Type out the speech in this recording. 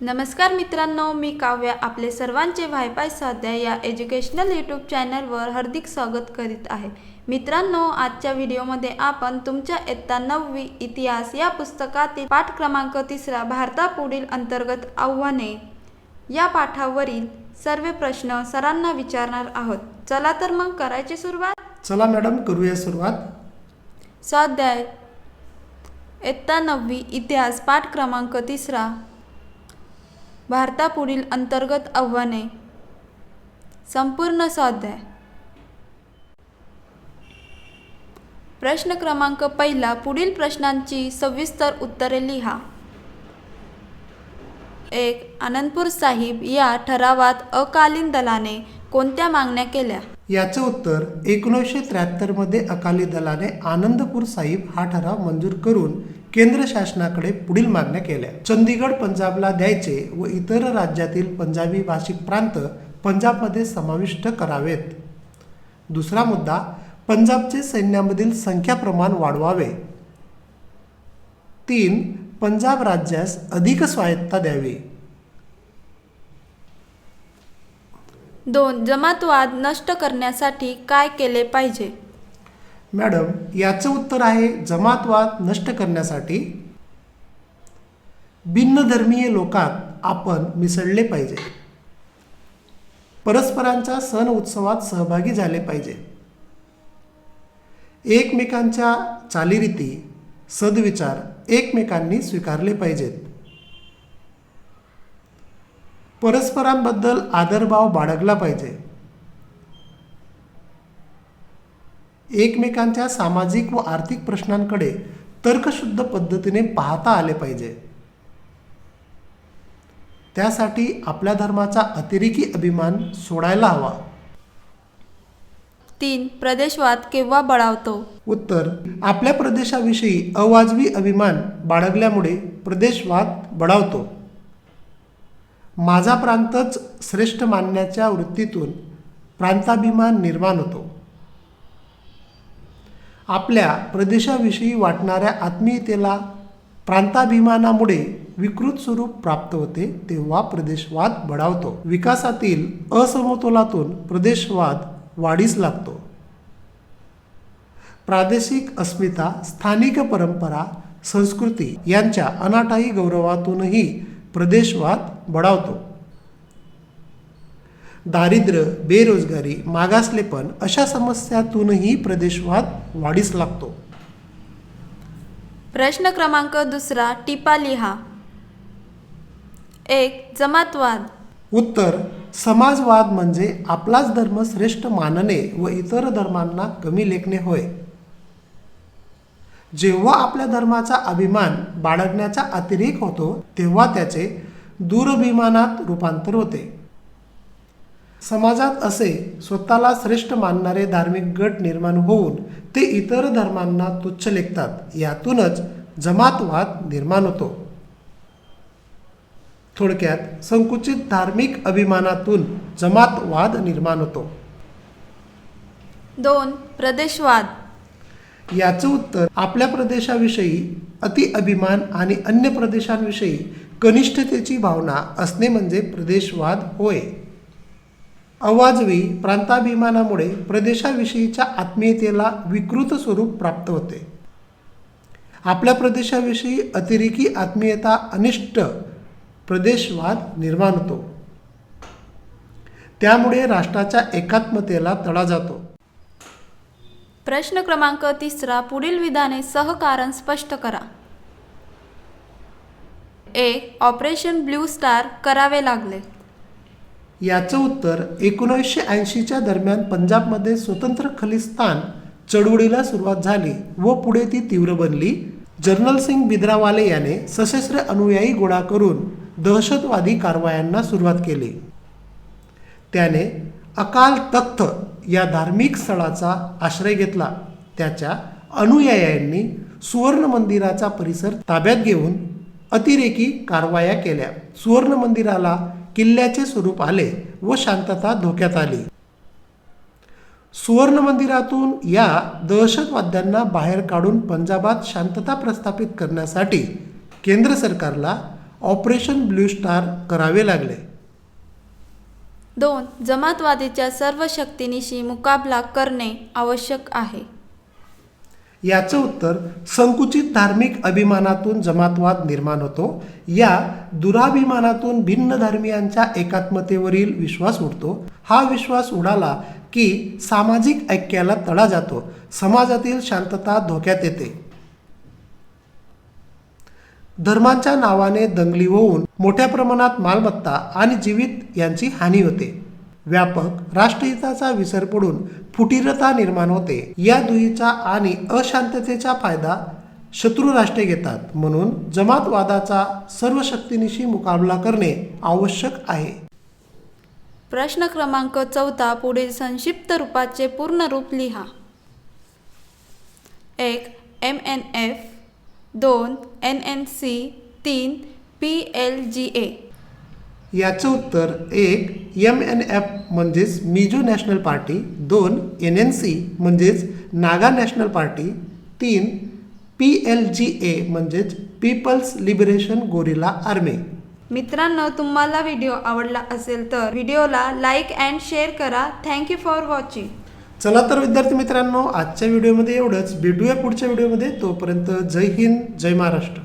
नमस्कार मित्रांनो मी काव्या आपले सर्वांचे वायफाय स्वाध्याय या एज्युकेशनल यूट्यूब चॅनलवर हार्दिक स्वागत करीत आहे. मित्रांनो आजच्या व्हिडिओमध्ये आपण तुमच्या इयत्ता नववी इतिहास या पुस्तकातील पाठ क्रमांक तिसरा भारतापुढील अंतर्गत आव्हाने या पाठावरील सर्व प्रश्न सरांना विचारणार आहोत. चला तर मग करायची सुरुवात? चला मॅडम करूया सुरुवात. स्वाध्याय इयत्ता नववी इतिहास पाठ क्रमांक तिसरा भारतापुढील अंतर्गत आव्हाने. संपूर्ण स्वाध्याय. प्रश्न क्रमांक पहिला पुढील प्रश्नांची सविस्तर उत्तरे लिहा. एक आनंदपूर साहिब या ठरावात अकालीन दलाने कोणत्या मागण्या केल्या? याचं उत्तर एकोणीसशे त्र्याहत्तरमध्ये अकाली दलाने आनंदपूर साहिब हा ठराव मंजूर करून केंद्र शासनाकडे पुढील मागण्या केल्या. चंदीगड पंजाबला द्यायचे व इतर राज्यातील पंजाबी भाषिक प्रांत पंजाबमध्ये समाविष्ट करावेत. दुसरा मुद्दा पंजाबचे सैन्यामधील संख्या प्रमाण वाढवावे. तीन पंजाब राज्यास अधिक स्वायत्ता द्यावी. दोन जमातवाद नष्ट करण्यासाठी काय केले पाहिजे? मॅडम याचं उत्तर आहे जमातवाद नष्ट करण्यासाठी भिन्नधर्मीय लोकात आपण मिसळले पाहिजे. परस्परांच्या सण उत्सवात सहभागी झाले पाहिजे. एकमेकांच्या चालीरीती सद्विचार एकमेकांनी स्वीकारले पाहिजेत. परस्परांबद्दल आदरभाव बाळगला पाहिजे. एकमेकांच्या सामाजिक व आर्थिक प्रश्नांकडे तर्कशुद्ध पद्धतीने पाहता आले पाहिजे. त्यासाठी आपल्या धर्माचा अतिरेकी अभिमान सोडायला हवा. तीन प्रदेशवाद केव्हा बळावतो? उत्तर आपल्या प्रदेशाविषयी अवाजवी अभिमान बाळगल्यामुळे प्रदेशवाद बळावतो. माझा प्रांतच श्रेष्ठ मानण्याच्या वृत्तीतून प्रांताभिमान निर्माण होतो. आपल्या प्रदेशाविषयी वाटणाऱ्या आत्मीयतेला प्रांताभिमानामुळे विकृत स्वरूप प्राप्त होते तेव्हा प्रदेशवाद बढावतो. विकासातील असमतोलातून प्रदेशवाद वाढीस लागतो. प्रादेशिक अस्मिता स्थानिक परंपरा संस्कृती यांच्या अनाठाई गौरवातूनही प्रदेशवाद बढावतो. दारिद्र्य बेरोजगारी मागासलेपण अशा समस्यातूनही प्रदेशवाद वाढीस लागतो. प्रश्न क्रमांक दुसरा टिपा लिहा. एक जमातवाद. उत्तर समाजवाद म्हणजे आपलाच धर्म श्रेष्ठ मानणे व इतर धर्मांना कमी लेखणे होय. जेव्हा आपल्या धर्माचा अभिमान बाळगण्याचा अतिरेक होतो तेव्हा त्याचे दुरभिमानात रूपांतर होते. समाजात असे स्वतःला श्रेष्ठ मानणारे धार्मिक गट निर्माण होऊन ते इतर धर्मांना तुच्छ लेखतात. यातूनच जमातवाद निर्माण होतो. थोडक्यात संकुचित धार्मिक अभिमानातून जमातवाद निर्माण होतो. दोन प्रदेशवाद. याचं उत्तर आपल्या प्रदेशाविषयी अति अभिमान आणि अन्य प्रदेशांविषयी कनिष्ठतेची भावना असणे म्हणजे प्रदेशवाद होय. अवाजवी प्रांताभिमानामुळे प्रदेशाविषयीच्या आत्मीयतेला विकृत स्वरूप प्राप्त होते. आपल्या प्रदेशाविषयी अतिरेकी आत्मीयता अनिष्ट प्रदेशवाद निर्माण होतो. त्यामुळे राष्ट्राच्या एकात्मतेला तडा जातो. प्रश्न क्रमांक तिसरा पुढील विधाने सहकारण स्पष्ट करा. एक ऑपरेशन ब्ल्यू स्टार करावे लागले. याचं उत्तर एकोणीसशे ऐंशीच्या दरम्यान पंजाबमध्ये स्वतंत्र खलिस्तान चळवळीला सुरुवात झाली व पुढे ती तीव्र बनली. जनरल सिंग बिद्रावाले याने सशस्त्र अनुयायी गोळा करून दहशतवादी कारवायांना सुरुवात केली. त्याने अकाल तख्त या धार्मिक स्थळाचा आश्रय घेतला. त्याच्या अनुयायांनी सुवर्ण मंदिराचा परिसर ताब्यात घेऊन अतिरेकी कारवाया केल्या. सुवर्ण मंदिराला किल्ल्याचे स्वरूप आले व शांतता धोक्यात आली. सुवर्ण मंदिरातून या दहशतवाद्यांना बाहेर काढून पंजाबात शांतता प्रस्थापित करण्यासाठी केंद्र सरकारला ऑपरेशन ब्ल्यू स्टार करावे लागले. दोन जमातवादीच्या सर्व शक्तीनिशी मुकाबला करणे आवश्यक आहे. याचं उत्तर संकुचित धार्मिक अभिमानातून जमातवाद निर्माण होतो. या दुराभिमानातून भिन्न धर्मियांच्या एकात्मतेवरील विश्वास उडतो. हा विश्वास उडाला की सामाजिक ऐक्याला तडा जातो. समाजातील शांतता धोक्यात येते. धर्मांच्या नावाने दंगली होऊन मोठ्या प्रमाणात मालमत्ता आणि जीवित यांची हानी होते. व्यापक राष्ट्रहिताचा विसर पडून फुटीरता निर्माण होते. या दुहीचा आणि अशांततेचा फायदा शत्रू राष्ट्रे घेतात म्हणून जमातवादाचा सर्व शक्तीनिशी मुकाबला करणे आवश्यक आहे. प्रश्न क्रमांक चौथा पुढील संक्षिप्त रूपाचे पूर्ण रूप लिहा. एक एम एन एफ दोन एन एन सी तीन पी एल जी ए याचं उत्तर एक एम एन एफ म्हणजेच मिझो नॅशनल पार्टी दोन एन एन सी म्हणजेच नागा नॅशनल पार्टी तीन पी एल जी ए म्हणजेच पीपल्स लिबरेशन गोरिला आर्मी. मित्रांनो तुम्हाला व्हिडिओ आवडला असेल तर व्हिडिओला लाईक अँड शेअर करा. Thank you for watching. चला तर विद्यार्थी मित्रांनो आजच्या व्हिडिओमध्ये एवढंच. भेटूया पुढच्या व्हिडिओमध्ये. तोपर्यंत जय हिंद जय महाराष्ट्र.